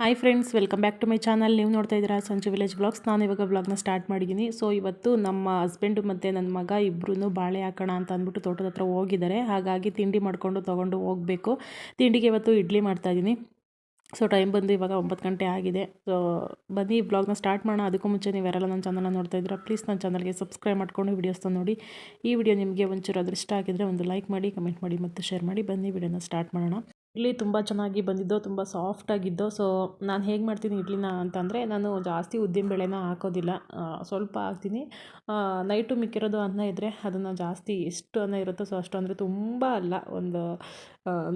Hi friends welcome back to my channel ನೀವು ನೋಡ್ತಾ ಇದ್ದೀರಾ ಸಂಜೆ ವಿಲೇಜ್ ಬ್ಲಾಗ್ಸ್ ನಾನು ಇವಾಗ ಬ್ಲಾಗ್ನ ಸ್ಟಾರ್ಟ್ ಮಾಡಿದ್ದೀನಿ. ಸೊ ಇವತ್ತು ನಮ್ಮ ಹಸ್ಬೆಂಡು ಮತ್ತು ನನ್ನ ಮಗ ಇಬ್ಬರೂ ಬಾಳೆ ಹಾಕೋಣ ಅಂತ ಅಂದ್ಬಿಟ್ಟು ತೋಟದ ಹತ್ರ ಹೋಗಿದ್ದಾರೆ. ಹಾಗಾಗಿ ತಿಂಡಿ ಮಾಡಿಕೊಂಡು ತೊಗೊಂಡು ಹೋಗಬೇಕು. ತಿಂಡಿಗೆ ಇವತ್ತು ಇಡ್ಲಿ ಮಾಡ್ತಾಯಿದ್ದೀನಿ ಸೊ ಟೈಮ್ ಬಂದು ಇವಾಗ ಒಂಬತ್ತು ಗಂಟೆ ಆಗಿದೆ. ಸೊ ಬನ್ನಿ ಬ್ಲಾಗ್ನ ಸ್ಟಾರ್ಟ್ ಮಾಡೋಣ. ಅದಕ್ಕೂ ಮುಂಚೆ ನೀವು ಯಾರೆಲ್ಲ ನನ್ನ ಚಾನಲ್ನ ನೋಡ್ತಾ ಇದ್ದೀರಾ ಪ್ಲೀಸ್ ನನ್ನ ಚಾನಲ್ಗೆ ಸಬ್ಸ್ಕ್ರೈಬ್ ಮಾಡ್ಕೊಂಡು ವೀಡಿಯೋಸ್ನ ನೋಡಿ. ಈ ವಿಡಿಯೋ ನಿಮಗೆ ಒಂಚೂರು ಅದ್ರ ಇಷ್ಟ ಒಂದು ಲೈಕ್ ಮಾಡಿ ಕಮೆಂಟ್ ಮಾಡಿ ಮತ್ತು ಶೇರ್ ಮಾಡಿ. ಬನ್ನಿ ವಿಡಿಯೋನ ಸ್ಟಾರ್ಟ್ ಮಾಡೋಣ. ಇಡ್ಲಿ ತುಂಬ ಚೆನ್ನಾಗಿ ಬಂದಿದ್ದೋ, ತುಂಬ ಸಾಫ್ಟಾಗಿದ್ದೋ ಸೊ ನಾನು ಹೇಗೆ ಮಾಡ್ತೀನಿ ಇಡ್ಲಿನ ಅಂತಂದರೆ, ನಾನು ಜಾಸ್ತಿ ಉದ್ದಿನ ಬೇಳೆನ ಹಾಕೋದಿಲ್ಲ. ಸ್ವಲ್ಪ ಹಾಕ್ತೀನಿ. ನೈಟು ಮಿಕ್ಕಿರೋದು ಅನ್ನ ಇದ್ದರೆ ಅದನ್ನು ಜಾಸ್ತಿ ಎಷ್ಟು ಅನ್ನ ಇರುತ್ತೋ ಸೊ ಅಷ್ಟು ಅಂದರೆ ತುಂಬ ಅಲ್ಲ, ಒಂದು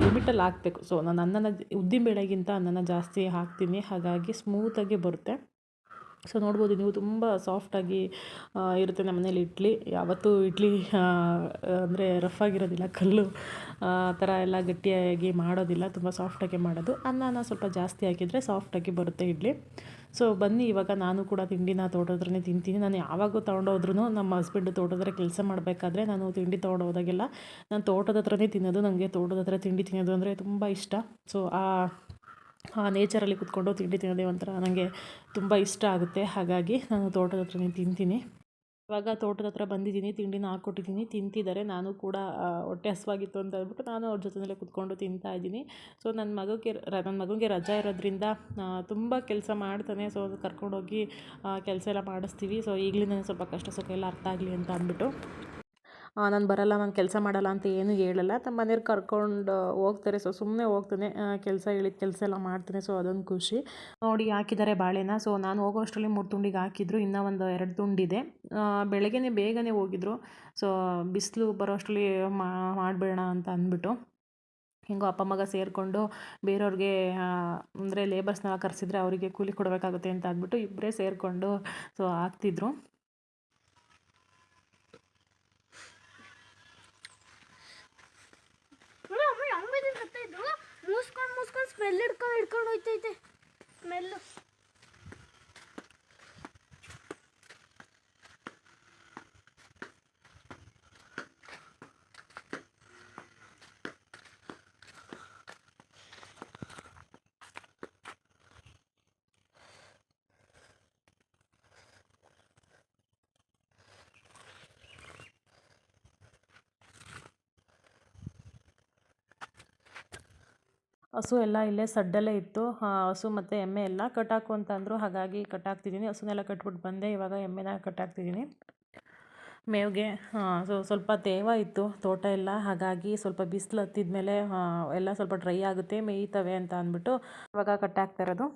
ಲಿಮಿಟಲ್ಲಿ ಹಾಕಬೇಕು. ಸೊ ನಾನು ಅನ್ನನ ಉದ್ದಿನ ಬೇಳೆಗಿಂತ ಅನ್ನನ ಜಾಸ್ತಿ ಹಾಕ್ತೀನಿ. ಹಾಗಾಗಿ ಸ್ಮೂತಾಗಿ ಬರುತ್ತೆ. ಸೊ ನೋಡ್ಬೋದು ನೀವು ತುಂಬ ಸಾಫ್ಟಾಗಿ ಇರುತ್ತೆ ನಮ್ಮ ಮನೇಲಿ ಇಡ್ಲಿ. ಯಾವತ್ತೂ ಇಡ್ಲಿ ಅಂದರೆ ರಫ್ ಆಗಿರೋದಿಲ್ಲ ಕಲ್ಲು. ಆ, ಥರ ಎಲ್ಲ ಗಟ್ಟಿಯಾಗಿ ಮಾಡೋದಿಲ್ಲ, ತುಂಬ ಸಾಫ್ಟಾಗಿ ಮಾಡೋದು. ಅನ್ನನ ಸ್ವಲ್ಪ ಜಾಸ್ತಿ ಹಾಕಿದರೆ ಸಾಫ್ಟಾಗಿ ಬರುತ್ತೆ ಇಡ್ಲಿ. ಸೊ ಬನ್ನಿ, ಇವಾಗ ನಾನು ಕೂಡ ತಿಂಡಿನ ತೋಟದ್ರೇ ತಿಂತೀನಿ. ನಾನು ಯಾವಾಗೂ ತೊಗೊಂಡೋದ್ರೂ ನಮ್ಮ ಹಸ್ಬೆಂಡು ತೋಟದ್ರೆ ಕೆಲಸ ಮಾಡಬೇಕಾದ್ರೆ ನಾನು ತಿಂಡಿ ತೊಗೊಂಡೋದಾಗೆಲ್ಲ, ನಾನು ತೋಟದ ಹತ್ರನೇ ತಿನ್ನೋದು ನನಗೆ ತೋಟದ ಹತ್ರ ತಿಂಡಿ ತಿನ್ನೋದು ಅಂದರೆ ತುಂಬ ಇಷ್ಟ. ಸೊ ಆ ಆ ನೇಚರಲ್ಲಿ ಕುತ್ಕೊಂಡು ತಿಂಡಿ ತಿನ್ನೋದೇ ಒಂಥರ ನನಗೆ ತುಂಬ ಇಷ್ಟ ಆಗುತ್ತೆ. ಹಾಗಾಗಿ ನಾನು ತೋಟದ ಹತ್ರನೇ ತಿಂತೀನಿ. ಇವಾಗ ತೋಟದ ಹತ್ರ ಬಂದಿದ್ದೀನಿ, ತಿಂಡಿನ ಹಾಕ್ಕೊಟ್ಟಿದ್ದೀನಿ. ತಿಂತಿದ್ದಾರೆ. ನಾನು ಕೂಡ ಹೊಟ್ಟೆ ಹಸ್ವಾಗಿತ್ತು ಅಂತ ಹೇಳ್ಬಿಟ್ಟು ನಾನು ಅವ್ರ ಜೊತೆಯಲ್ಲೇ ಕುತ್ಕೊಂಡು ತಿಂತಾ ಇದ್ದೀನಿ. ಸೊ ನನ್ನ ಮಗಕ್ಕೆ ನನ್ನ ಮಗನಿಗೆ ರಜಾ ಇರೋದ್ರಿಂದ ತುಂಬ ಕೆಲಸ ಮಾಡ್ತಾನೆ. ಸೊ ಕರ್ಕೊಂಡೋಗಿ ಕೆಲಸ ಎಲ್ಲ ಮಾಡಿಸ್ತೀವಿ. ಸೊ, ಈಗಲಿಂದನೇ ಸ್ವಲ್ಪ ಕಷ್ಟ ಸುಖ ಎಲ್ಲ ಅರ್ಥ ಆಗಲಿ ಅಂತ ಅಂದ್ಬಿಟ್ಟು. ನಾನು ಬರಲ್ಲ, ನಾನು ಕೆಲಸ ಮಾಡಲ್ಲ ಅಂತ ಏನೂ ಹೇಳಲ್ಲ. ತಮ್ಮ ಮನೆಯವ್ರು ಕರ್ಕೊಂಡು ಹೋಗ್ತಾರೆ. ಸೊ ಸುಮ್ಮನೆ ಹೋಗ್ತಾನೆ. ಕೆಲಸ ಹೇಳಿದ ಕೆಲಸ ಎಲ್ಲ ಮಾಡ್ತಾನೆ. ಸೊ ಅದೊಂದು ಖುಷಿ. ನೋಡಿ ಹಾಕಿದ್ದಾರೆ ಬಾಳೆನ. ಸೊ ನಾನು ಹೋಗೋ ಅಷ್ಟರಲ್ಲಿ ಮೂರು ತುಂಡಿಗೆ ಹಾಕಿದ್ರು. ಇನ್ನೂ ಒಂದು ಎರಡು ತುಂಡಿದೆ. ಬೆಳಗ್ಗೆನೇ ಬೇಗನೆ ಹೋಗಿದ್ರು. ಸೊ ಬಿಸಿಲು ಬರೋ ಅಷ್ಟರಲ್ಲಿ ಮಾಡಬೇಡ ಅಂತ ಅಂದ್ಬಿಟ್ಟು ಹೆಂಗೋ ಅಪ್ಪ, ಮಗ ಸೇರಿಕೊಂಡು ಬೇರೆಯವ್ರಿಗೆ ಅಂದರೆ ಲೇಬರ್ಸ್ನೆಲ್ಲ ಕರೆಸಿದ್ರೆ ಅವರಿಗೆ ಕೂಲಿ ಕೊಡಬೇಕಾಗುತ್ತೆ ಅಂತ ಅಂದ್ಬಿಟ್ಟು ಇಬ್ಬರೇ ಸೇರಿಕೊಂಡು ಸೊ ಹಾಕ್ತಿದ್ರು. ಸ್ಮೆಲ್ ಹಿಡ್ಕೊಂಡು ಹಿಡ್ಕೊಂಡು ಹೋಯ್ತೈತೆ. ಸ್ಮೆಲ್ಲು. ಹಸು ಎಲ್ಲ ಇಲ್ಲೇ ಸಡ್ಡಲ್ಲೇ ಇತ್ತು. ಹಸು ಮತ್ತು ಎಮ್ಮೆ ಎಲ್ಲ ಕಟ್ಟಾಕು ಅಂತ ಅಂದರು ಹಾಗಾಗಿ ಕಟ್ಟಾಕ್ತಿದ್ದೀನಿ ಹಸುನೆಲ್ಲ ಕಟ್ಬಿಟ್ಟು ಬಂದೆ, ಇವಾಗ ಎಮ್ಮೆನ ಕಟ್ಟಾಕ್ತಿದ್ದೀನಿ ಮೇವಿಗೆ ಸೊ ಸ್ವಲ್ಪ ತೇವ ಇತ್ತು, ತೋಟ ಎಲ್ಲ. ಹಾಗಾಗಿ ಸ್ವಲ್ಪ ಬಿಸಿಲು ಹತ್ತಿದ ಮೇಲೆ ಎಲ್ಲ ಸ್ವಲ್ಪ ಡ್ರೈ ಆಗುತ್ತೆ, ಮೇಯ್ತವೆ ಅಂತ ಅಂದ್ಬಿಟ್ಟು ಇವಾಗ ಕಟ್ಟಾಕ್ತಾ ಇರೋದು.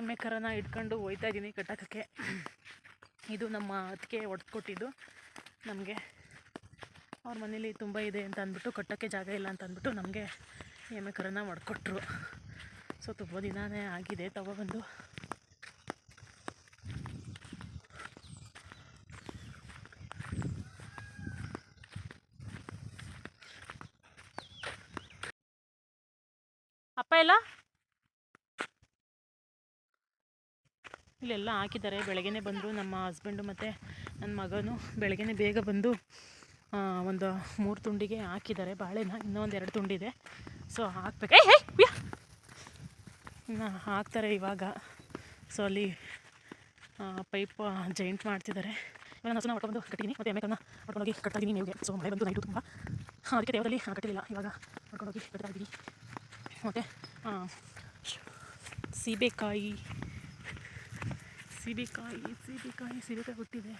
ಎಮ್ಮೆ ಕರನ ಇಟ್ಕೊಂಡು ಹೋಯ್ತಾ ಇದ್ದೀನಿ ಕಟ್ಟಾಕಕ್ಕೆ. ಇದು ನಮ್ಮ ಅದಕ್ಕೆ ಕೊಟ್ಟಿದ್ದು ನಮಗೆ. ಅವ್ರ ಮನೇಲಿ ತುಂಬ ಇದೆ ಅಂತ ಅಂದ್ಬಿಟ್ಟು ಕಟ್ಟೋಕ್ಕೆ ಜಾಗ ಇಲ್ಲ ಅಂತ ಅಂದ್ಬಿಟ್ಟು ನಮಗೆ ಎಮ್ಮೆ ಕರೋನಾ ಮಾಡಿಕೊಟ್ರು. ಸೊ ತುಂಬ ದಿನಾನೇ ಆಗಿದೆ ತಗೊಬಂದು ಅಪ್ಪ ಎಲ್ಲ? ಇಲ್ಲೆಲ್ಲ ಹಾಕಿದ್ದಾರೆ, ಬೆಳಗ್ಗೆನೆ ಬಂದರು ನಮ್ಮ ಹಸ್ಬೆಂಡು ಮತ್ತು ನನ್ನ ಮಗನು. ಬೆಳಗ್ಗೆ ಬೇಗ ಬಂದು ಒಂದು ಮೂರು ತುಂಡಿಗೆ ಹಾಕಿದ್ದಾರೆ, ಬಾಳೆನ. ಇನ್ನೂ ಒಂದು ಎರಡು ತುಂಡಿದೆ. ಸೊ ಹಾಕ್ಬೇಕು. ಇನ್ನು ಹಾಕ್ತಾರೆ ಇವಾಗ. ಸೊ ಅಲ್ಲಿ ಪೈಪ್ ಜಾಯಿಂಟ್ ಮಾಡ್ತಿದ್ದಾರೆ. ನಾನು ಹಸುನ ಹೊಡ್ಕೊಂಡು ಕಟ್ಟಿದ್ದೀನಿ ಮತ್ತು ಎಮ್ಮೆಕನ್ನ ಹೊಡ್ಕೊಂಡೋಗಿ ಕಟ್ತಾ ಇದ್ದೀನಿ ನೀವು ಸೊ ಮಳೆ ಬಂದು ನೈಟು ತುಂಬ. ಅದಕ್ಕೆ ದೇವರಲ್ಲಿ ಕಟ್ಟಿಲ್ಲ ಇವಾಗ ಹೊಡ್ಕೊಂಡೋಗಿ ಕಟ್ತಾ ಇದ್ದೀನಿ. ಮತ್ತು ಸೀಬೆಕಾಯಿ. ಸೀಬೆಕಾಯಿ ಸೀಬೆಕಾಯಿ ಸೀಬೆಕಾಯಿ ಹುಟ್ಟಿದೆ.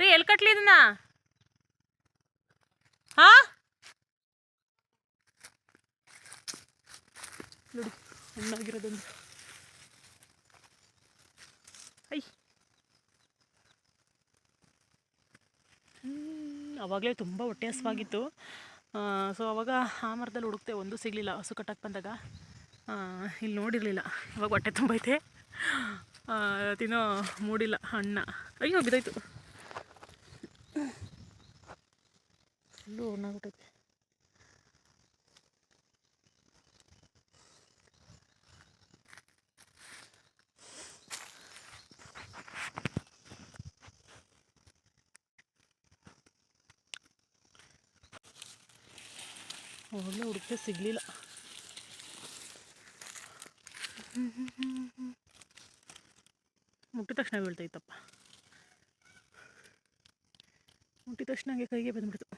ರೀ, ಎಲ್ಲಿ ಕಟ್ಲಿ ಇದನ್ನ ಹಾ ನೋಡಿ, ಹಣ್ಣಾಗಿರೋದೊಂದು. ಐ ಅವಾಗಲೇ ತುಂಬ ಹೊಟ್ಟೆ ಹಸುವಾಗಿತ್ತು ಸೊ ಅವಾಗ ಆ ಮರದಲ್ಲಿ ಹುಡುಕ್ತೆ ಒಂದು ಸಿಗಲಿಲ್ಲ, ಹಸು ಕಟ್ಟಕ್ಕೆ ಬಂದಾಗ. ಇಲ್ಲಿ ನೋಡಿರಲಿಲ್ಲ, ಇವಾಗ ಹೊಟ್ಟೆ ತುಂಬೈತೆ. ತಿನ್ನೋ ಮೂಡಿಲ್ಲ, ಹಣ್ಣ. ಅಯ್ಯೋ, ಬಿದ್ದಾಯ್ತು. ಎಲ್ಲೂ ಒಣಗ್ಬಿಟ್ಟೈತೆ ಒಳ್ಳೆ ಹುಡುಕ್ತೆ ಸಿಗಲಿಲ್ಲ. ಮುಟ್ಟಿದ ತಕ್ಷಣ ಬೀಳ್ತೈತಪ್ಪ. ಮುಟ್ಟಿದ ತಕ್ಷಣ ಹಾಗೆ ಕೈಗೆ ಬಂದ್ಬಿಡ್ತು.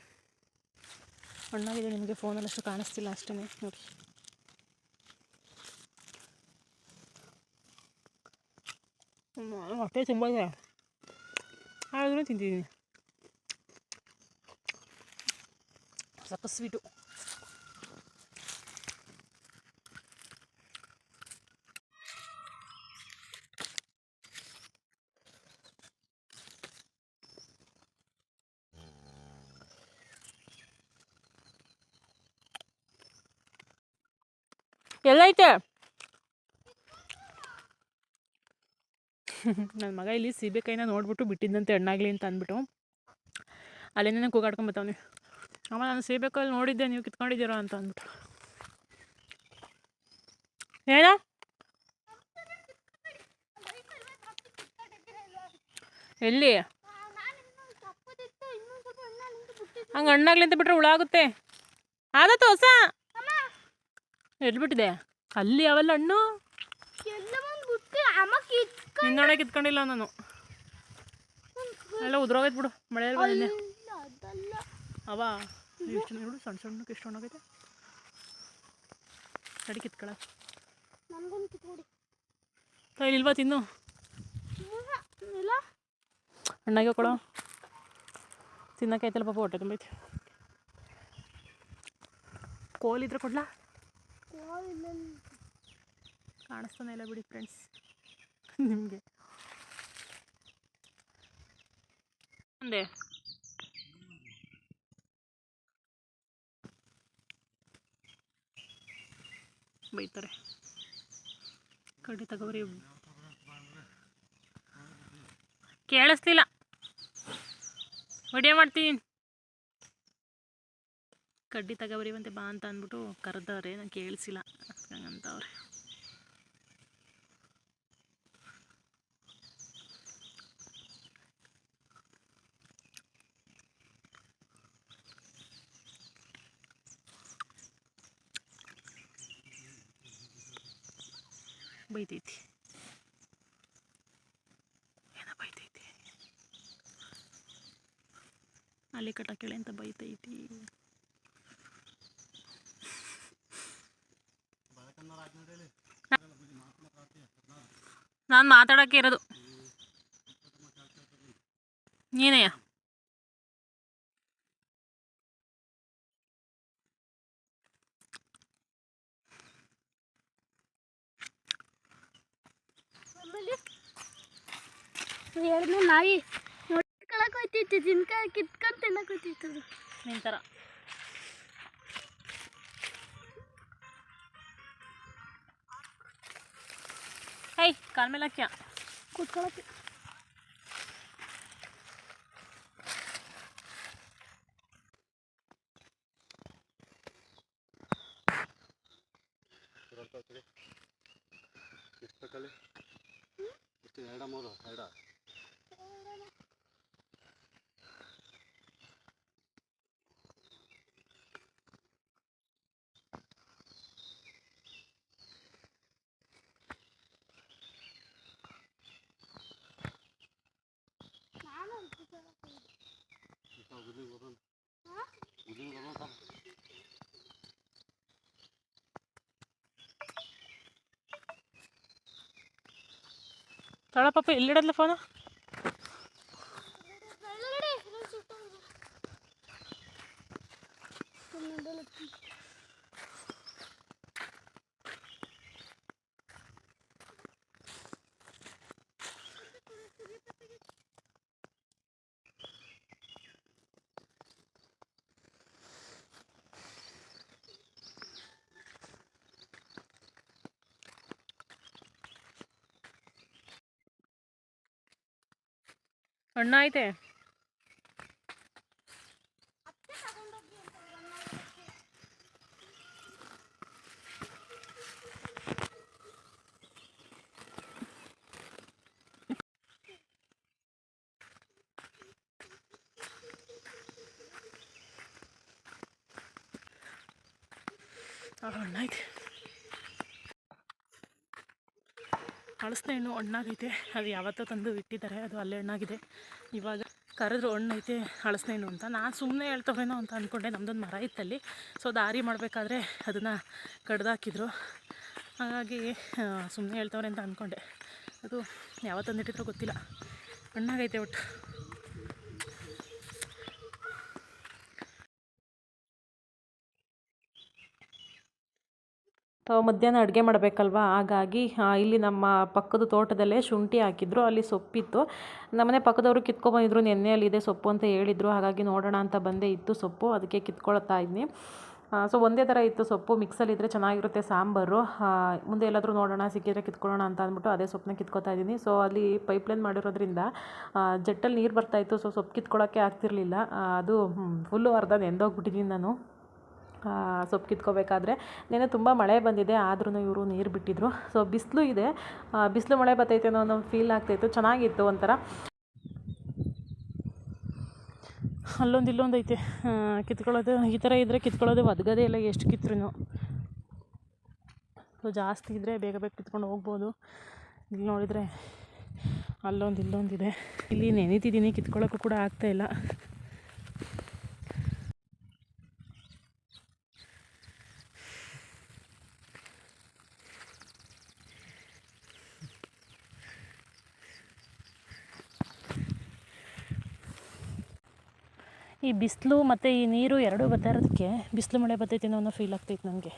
ಹಣ್ಣಾಗಿದೆ ನಿಮಗೆ ಫೋನಲ್ಲಿ ಅಷ್ಟು ಕಾಣಿಸ್ತಿಲ್ಲ ಅಷ್ಟೇ ನೋಡಿ. ಹೊಟ್ಟೆ ತುಂಬ ಇದೆ. ಆದ್ರೂ ತಿಂತಿದ್ದೀನಿ. ಸಕ್ಕ ಸ್ವೀಟು. ನನ್ನ ಮಗ ಇಲ್ಲಿ ಸೀಬೆಕಾಯಿನ ನೋಡ್ಬಿಟ್ಟು ಬಿಟ್ಟಿದ್ದಂತೆ ಹಣ್ಣಾಗಲಿ ಅಂತ ಅಂದ್ಬಿಟ್ಟು. ಅಲ್ಲಿಂದನೇ ಕೂಗಾಡ್ಕೊಂಬತ್ತವನೆ ಅಮ್ಮ, ನಾನು ಸೀಬೆಕಾಯಲ್ಲಿ ನೋಡಿದ್ದೆ, ನೀವು ಕಿತ್ಕೊಂಡಿದ್ದೀರಾ ಅಂತ ಅಂದ್ಬಿಟ್ಟು. ಏನ? ಎಲ್ಲಿ? ಹಂಗೆ ಹಣ್ಣಾಗ್ಲಿ ಅಂತ ಬಿಟ್ರೆ ಹುಳ ಆಗುತ್ತೆ. ಆದತ್ತು ಹೊಸ? ಎಲ್ಲಿ ಬಿಟ್ಟಿದೆ ಅಲ್ಲಿ ಅವೆಲ್ಲ ಹಣ್ಣು ನಿನ್ನೊಳಗೆ ಕಿತ್ಕೊಂಡಿಲ್ಲ ನಾನು. ಎಲ್ಲ ಉದ್ರೋಗೈತೆ ಬಿಡು. ಮಳೆಯಲ್ಲಿ ಬಂದಿದ್ದೆ. ಅವ ಎಷ್ಟು ನೋಡು ಸಣ್ಣ ಸಣ್ಣಕ್ಕೆ ಎಷ್ಟು ಹಣ್ಣಾಗೈತೆ ಸಡಿ ಕಿತ್ಕೊಳ. ಇಲ್ವಾ ತಿನ್ನು? ಹಣ್ಣಾಗಿ ತಿನ್ನಕ್ಕೆ ಐತಲ್ಲ ಪಾಪ ಹೊಟ್ಟೆ ತುಂಬೈತೆ. ಕೋಲಿದ್ರೆ ಕೊಡ್ಲಾ? ಇಲ್ಲ ಕಾಣಿಸ್ತಾನೆ ಇಲ್ಲ ಬಿಡಿ ಫ್ರೆಂಡ್ಸ್ ನಿಮಗೆ. ಒಂದೇ. ಬೈತಾರೆ. ಕಡ್ಡಿ ತಗೋರಿ. ಕೇಳಿಸ್ತಿಲ್ಲ ವಿಡಿಯೋ ಮಾಡ್ತೀನಿ. ಕಡ್ಡಿ ತಗೋರಿ ಮತ್ತೆ ಬಾ ಅಂತ ಅಂದ್ಬಿಟ್ಟು ಕರೆದವ್ರೆ ನಾನು ಕೇಳಿಸಿಲ್ಲ. ಹಂಗಂತವ್ರೆ ಬೈತೈತಿ. ಏನೋ ಬೈತೈತಿ? ಅಲ್ಲಿ ಕಟ್ಟಕ್ಕೇಳಿ ಅಂತ ಬೈತೈತಿ. ನಾನು ಮಾತಾಡೋಕ್ಕೆ ಇರೋದು. ನೀನೆಯ ನಾಯಿ ನೋಡ್ಕೊಳಕ್ ಹೋಯ್ತಿತ್ತು ತಿನ್ಕ ಕಿತ್ಕೊಂಡ್ ತಿನ್ನಕ್ ಹೋಯ್ತಿತ್ತು ನಿಂತರ. ಹೈ ಕಾಲ್ ಮೇಲೆ ಹಾಕ್ಯ? ಕೂತ್ಕೊಳಕ್ಕೆ ಎಷ್ಟು ಬೇಕಲ್ಲಿ ಎಷ್ಟು ಎರಡ ಮೂರು ಎರಡ ಉದ್ಲಿಗೆ ಬರೋಣ ಉದ್ಲಿಗೆ ಬರೋಣ ತಳ ಪಾಪ ಎಲ್ಲಿಡದ್ಲ ಫೋನು ಅಣ್ಣ ಐತೆ ಆ, ಅಣ್ಣ ಐತೆ ಹಳಸೆ ಹಣ್ಣು ಹಣ್ಣಾಗೈತೆ. ಅದು ಯಾವತ್ತೋ ತಂದು ಇಟ್ಟಿದ್ದಾರೆ. ಅದು ಅಲ್ಲೇ ಹಣ್ಣಾಗಿದೆ. ಇವಾಗ ಕರೆದ್ರು ಹಣ್ಣೈತೆ ಐತೆ ಹಣ್ಣು ಅಂತ. ನಾನು ಸುಮ್ಮನೆ ಹೇಳ್ತವೇನೋ ಅಂತ ಅಂದ್ಕೊಂಡೆ ನಮ್ಮದೊಂದು ಮರ ಇತ್ತಲ್ಲಿ. ಸೊ ದಾರಿ ಮಾಡಬೇಕಾದ್ರೆ ಅದನ್ನು ಕಡ್ದಾಕಿದ್ರು. ಹಾಗಾಗಿ ಸುಮ್ಮನೆ ಹೇಳ್ತವ್ರೆ ಅಂತ ಅಂದ್ಕೊಂಡೆ ಅದು ಯಾವತ್ತು ತಂದಿಟ್ಟಿದ್ರೋ ಗೊತ್ತಿಲ್ಲ. ಹಣ್ಣಾಗೈತೆ ಒಟ್ಟು. ಮಧ್ಯಾಹ್ನ ಅಡುಗೆ ಮಾಡಬೇಕಲ್ವಾ? ಹಾಗಾಗಿ ಇಲ್ಲಿ ನಮ್ಮ ಪಕ್ಕದ ತೋಟದಲ್ಲೇ ಶುಂಠಿ ಹಾಕಿದ್ರು, ಅಲ್ಲಿ ಸೊಪ್ಪಿತ್ತು. ನಮ್ಮನೆ ಪಕ್ಕದವರು ಕಿತ್ಕೊಬಂದಿದ್ರು ನೆನ್ನೆಯಲ್ಲಿದೆ ಸೊಪ್ಪು ಅಂತ ಹೇಳಿದರು. ಹಾಗಾಗಿ ನೋಡೋಣ ಅಂತ ಬಂದೆ ಇತ್ತು ಸೊಪ್ಪು, ಅದಕ್ಕೆ ಕಿತ್ಕೊಳ್ತಾ ಇದ್ದೀನಿ ಸೊ ಒಂದೇ ಥರ ಇತ್ತು ಸೊಪ್ಪು. ಮಿಕ್ಸಲ್ಲಿದ್ದರೆ ಚೆನ್ನಾಗಿರುತ್ತೆ ಸಾಂಬಾರು. ಮುಂದೆ ಎಲ್ಲಾದರೂ ನೋಡೋಣ, ಸಿಕ್ಕಿದ್ರೆ ಕಿತ್ಕೊಳ್ಳೋಣ ಅಂತ ಅಂದ್ಬಿಟ್ಟು ಅದೇ ಸೊಪ್ಪನ್ನ ಕಿತ್ಕೊತಾ ಇದ್ದೀನಿ. ಸೊ ಅಲ್ಲಿ ಪೈಪ್ಲೈನ್ ಮಾಡಿರೋದ್ರಿಂದ ಜಟ್ಟಲ್ಲಿ ನೀರು ಬರ್ತಾಯಿತ್ತು ಸೊ ಸೊಪ್ಪು ಕಿತ್ಕೊಳ್ಳೋಕ್ಕೆ ಆಗ್ತಿರಲಿಲ್ಲ. ಅದು ಫುಲ್ಲು ಅರ್ಧ ನೆಂದೋಗ್ಬಿಟ್ಟಿದ್ದೀನಿ ನಾನು. ಸೊಪ್ಪು ಕಿತ್ಕೋಬೇಕಾದ್ರೆ. ನೆನೆ ತುಂಬ ಮಳೆ ಬಂದಿದೆ ಆದ್ರೂ ಇವರು ನೀರು ಬಿಟ್ಟಿದ್ರು. ಸೊ ಬಿಸಿಲು ಇದೆ. ಬಿಸಿಲು ಮಳೆ ಬರ್ತೈತೆ ಅನ್ನೋ ಒಂದು ಫೀಲ್ ಆಗ್ತಾಯಿತ್ತು ಚೆನ್ನಾಗಿತ್ತು ಒಂಥರ. ಅಲ್ಲೊಂದು ಇಲ್ಲೊಂದು ಐತೆ. ಕಿತ್ಕೊಳ್ಳೋದು, ಈ ಥರ ಇದ್ದರೆ ಕಿತ್ಕೊಳ್ಳೋದು ಒದಗದೇ ಇಲ್ಲ ಎಷ್ಟು ಕಿತ್ರೂ ಸೊ ಜಾಸ್ತಿ ಇದ್ದರೆ ಬೇಗ ಬೇಗ ಕಿತ್ಕೊಂಡು ಹೋಗ್ಬೋದು. ಇಲ್ಲಿ ನೋಡಿದರೆ ಅಲ್ಲೊಂದು ಇಲ್ಲೊಂದಿದೆ ಇಲ್ಲಿ ನೆನೀತಿದ್ದೀನಿ ಕಿತ್ಕೊಳ್ಳೋಕ್ಕೂ ಕೂಡ ಆಗ್ತಾಯಿಲ್ಲ ಈ ಬಿಸಿಲು ಮತ್ತು ಈ ನೀರು ಎರಡೂ ಬರ್ತಾ ಇರೋದಕ್ಕೆ ಬಿಸಿಲು ಮಳೆ ಬರ್ತೈತಿ ಅನ್ನೋ ಫೀಲ್ ಆಗ್ತೈತೆ ನನಗೆ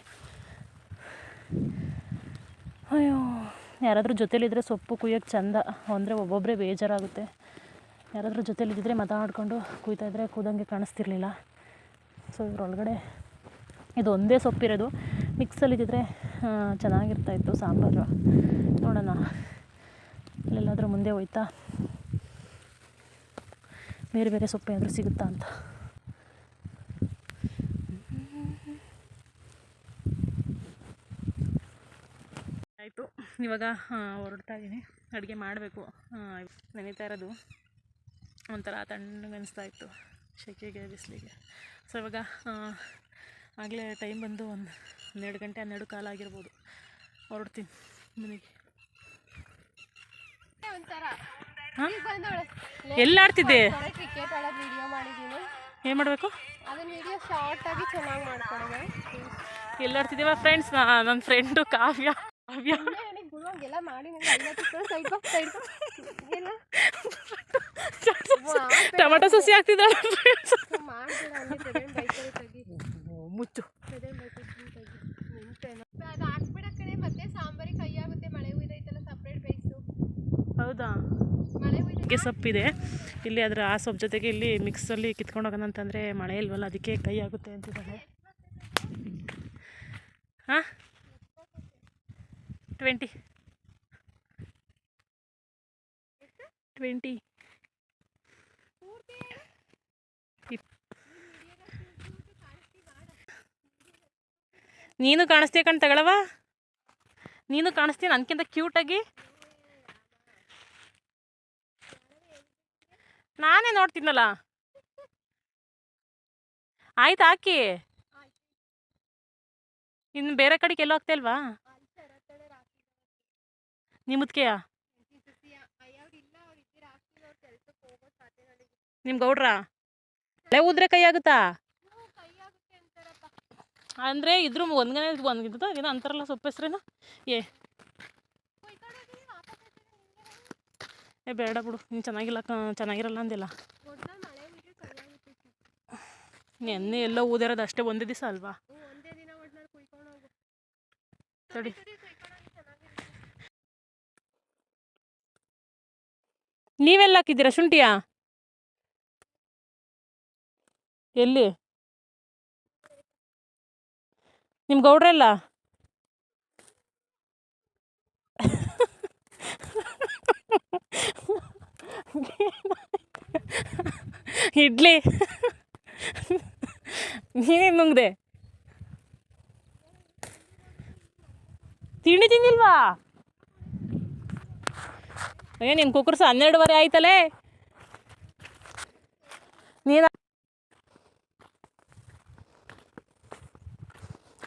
ಅಯ್ಯೋ, ಯಾರಾದರೂ ಜೊತೇಲಿದ್ದರೆ ಸೊಪ್ಪು ಕುಯ್ಯೋಕ್ಕೆ ಚಂದ. ಅಂದರೆ ಒಬ್ಬೊಬ್ಬರೇ ಬೇಜಾರಾಗುತ್ತೆ. ಯಾರಾದರೂ ಜೊತೇಲಿದ್ದರೆ ಕೂಯ್ತಾ ಇದ್ದರೆ ಕೂದಂಗೆ ಕಾಣಿಸ್ತಿರ್ಲಿಲ್ಲ. ಸೊ ಇದ್ರೊಳಗಡೆ ಇದು ಒಂದೇ ಸೊಪ್ಪಿರೋದು. ಮಿಕ್ಸಲ್ಲಿದ್ದಿದ್ರೆ ಚೆನ್ನಾಗಿರ್ತಾಯಿತ್ತು ಸಾಂಬಾರು. ನೋಡೋಣ. ಅಲ್ಲೆಲ್ಲಾದರೂ ಮುಂದೆ ಹೋಯ್ತಾ? ಬೇರೆ ಬೇರೆ ಸೊಪ್ಪು ಏನಾದರೂ ಸಿಗುತ್ತಾ ಅಂತ? ಆಯಿತು. ಇವಾಗ ಹೊರಡ್ತಾ ಇದ್ದೀನಿ ಅಡುಗೆ ಮಾಡಬೇಕು. ನೆನೀತಾ ಇರೋದು. ಒಂಥರ ತಣ್ಣಗೆ ಅನಿಸ್ತಾ ಇತ್ತು. ಸೆಕೆಗೆ ಬಿಸಿಲಿಗೆ. ಸೊ ಇವಾಗ ಆಗಲೇ ಟೈಮ್ ಬಂದು ಒಂದು ಹನ್ನೆರಡು ಗಂಟೆ ಹನ್ನೆರಡು ಕಾಲ ಆಗಿರ್ಬೋದು. ಹೊರಡ್ತೀನಿ ಮನೆಗೆ. ಒಂಥರ. ಹಾಂ? ಈಗ ಬಂದವಳೆ ಎಲ್ಲಿ ಆಡ್ತಿದ್ದೆ. ಕ್ರಿಕೆಟ್ ಆಡೋದು ವಿಡಿಯೋ ಮಾಡಿದ್ದೀನಿ ಏನು ಮಾಡಬೇಕು? ಅದನ್ನ ವಿಡಿಯೋ ಶಾರ್ಟಾಗಿ ಚೆನ್ನಾಗಿ ಮಾಡ್ಕೊಡೋಣ ಎಲ್ಲರ್ತಿದ್ದೀವ ಫ್ರೆಂಡ್ಸ್ ನನ್ನ ಫ್ರೆಂಡು ಕಾವ್ಯ. ಕಾವ್ಯ. ಎಲ್ಲ ಮಾಡಿ ಎಲ್ಲ ಟೊಮೆಟೊ ಸಸಿ ಹಾಕ್ತಿದ್ದಾಳೆ ಮುಚ್ಚು. ಅದು ಹಾಕ್ಬಿಡೋ ಕಡೆ ಮತ್ತೆ ಸಾಂಬಾರಿಗೆ ಕೈ ಆಗುತ್ತೆ ಮಳೆ ಉಯ್ದೈತಲ್ಲ ಸಪ್ರೇಟ್ ಬೇಯಿಸು ಹೌದಾ? ನುಗ್ಗೆ ಸೊಪ್ಪಿದೆ. ಇಲ್ಲಿ ಅದರ ಆ ಸೊಪ್ಪು ಜೊತೆಗೆ ಇಲ್ಲಿ ಮಿಕ್ಸಲ್ಲಿ ಕಿತ್ಕೊಂಡು ಅಂತಂದರೆ ಮಳೆ ಇಲ್ವಲ್ಲ, ಅದಕ್ಕೆ ಕೈ ಆಗುತ್ತೆ ಅಂತಿದ್ದಾರೆ. ಹಾಂ? ಟ್ವೆಂಟಿ ಟ್ವೆಂಟಿ ನೀನು ಕಾಣಿಸ್ತೀಯ ಕಣ್ ತಗೊಳವ ನೀನು ಕಾಣಿಸ್ತೀಯ ನನಗಿಂತ ಕ್ಯೂಟಾಗಿ ನಾನೇ ನೋಡ್ತೀನಲ್ಲ ಆಯ್ತು ಹಾಕಿ. ಇನ್ನು ಬೇರೆ ಕಡೆಗೆ ಎಲ್ಲೋ ಆಗ್ತಾ ಇಲ್ವಾ? ನಿಮ್ಮದ್ಕೆಯ? ನಿಮ್ಮ ಗೌಡ್ರ? ಉದ್ರೆ ಊದ್ರೆ ಕೈ ಆಗುತ್ತಾ? ಅಂದರೆ ಇದ್ರ ಒಂದ್ಗನೇ ಒಂದು ಏನೋ ಅಂತಾರಲ್ಲ ಸೊಪ್ಪು ಹೆಸ್ರೇನು? ಏ ಏ, ಬೇಡ ಬಿಡು. ನೀನು ಚೆನ್ನಾಗಿಲ್ಲ ಚೆನ್ನಾಗಿರಲ್ಲ ಅಂದಿಲ್ಲ. ನೆನ್ನೆ ಎಲ್ಲೋ ಊದಿರೋದು ಅಷ್ಟೇ ಒಂದೇ ದಿವಸ ಅಲ್ವಾ? ತಡಿ. ನೀವೆಲ್ಲ ಹಾಕಿದ್ದೀರಾ ಶುಂಠಿಯಾ? ಎಲ್ಲಿ? ನಿಮ್ಮ ಗೌಡ್ರೆಲ್ಲ? ಇಡ್ಲಿ. ನೀನೇನು ನುಂಗ್ದೆ? ತಿಂಡಿ ತಿಂದಿಲ್ವಾ? ಅಯ್ಯೋ ನಿನ್ನ ಕುಕ್ಕರ್ಸ ಹನ್ನೆರಡುವರೆ ಆಯ್ತಲೇ. ನೀನು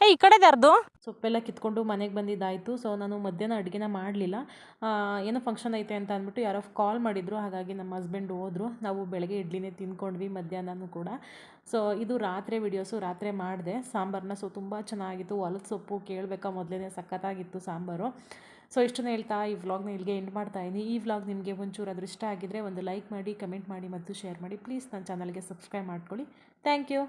ಏ ಈ ಕಡೆದು ಯಾರ್ದು? ಸೊಪ್ಪೆಲ್ಲ ಕಿತ್ಕೊಂಡು ಮನೆಗೆ ಬಂದಿದ್ದಾಯಿತು. ಸೊ ನಾನು ಮಧ್ಯಾಹ್ನ ಅಡುಗೆನ ಮಾಡಲಿಲ್ಲ. ಏನೋ ಫಂಕ್ಷನ್ ಐತೆ ಅಂತ ಅಂದ್ಬಿಟ್ಟು ಯಾರೋ ಕಾಲ್ ಮಾಡಿದರು. ಹಾಗಾಗಿ ನಮ್ಮ ಹಸ್ಬೆಂಡ್ ಹೋದರು. ನಾವು ಬೆಳಗ್ಗೆ ಇಡ್ಲಿನೇ ತಿಂದ್ಕೊಂಡ್ವಿ ಮಧ್ಯಾಹ್ನನೂ ಕೂಡ. ಸೊ ಇದು ರಾತ್ರಿ ವಿಡಿಯೋಸು ರಾತ್ರಿ ಮಾಡಿದೆ. ಸಾಂಬಾರನ್ನ ಸೊ ತುಂಬ ಚೆನ್ನಾಗಿತ್ತು. ಹೊಲದ ಸೊಪ್ಪು ಕೇಳಬೇಕಾ ಮೊದಲೇ ಸಖತ್ತಾಗಿತ್ತು ಸಾಂಬಾರು. ಸೊ ಇಷ್ಟನ್ನು ಹೇಳ್ತಾ ಈ ವ್ಲಾಗ್ನ ಇಲ್ಲಿಗೆ ಎಂಡ್ ಮಾಡ್ತಾ ಇದ್ದೀನಿ. ಈ ವ್ಲಾಗ್ ನಿಮಗೆ ಒಂಚೂರು ಅದ್ರ ಇಷ್ಟ ಆಗಿದ್ದರೆ ಒಂದು ಲೈಕ್ ಮಾಡಿ ಕಮೆಂಟ್ ಮಾಡಿ ಮತ್ತು ಶೇರ್ ಮಾಡಿ. ಪ್ಲೀಸ್ ನನ್ನ ಚಾನಲ್ಗೆ ಸಬ್ಸ್ಕ್ರೈಬ್ ಮಾಡ್ಕೊಳ್ಳಿ. Thank you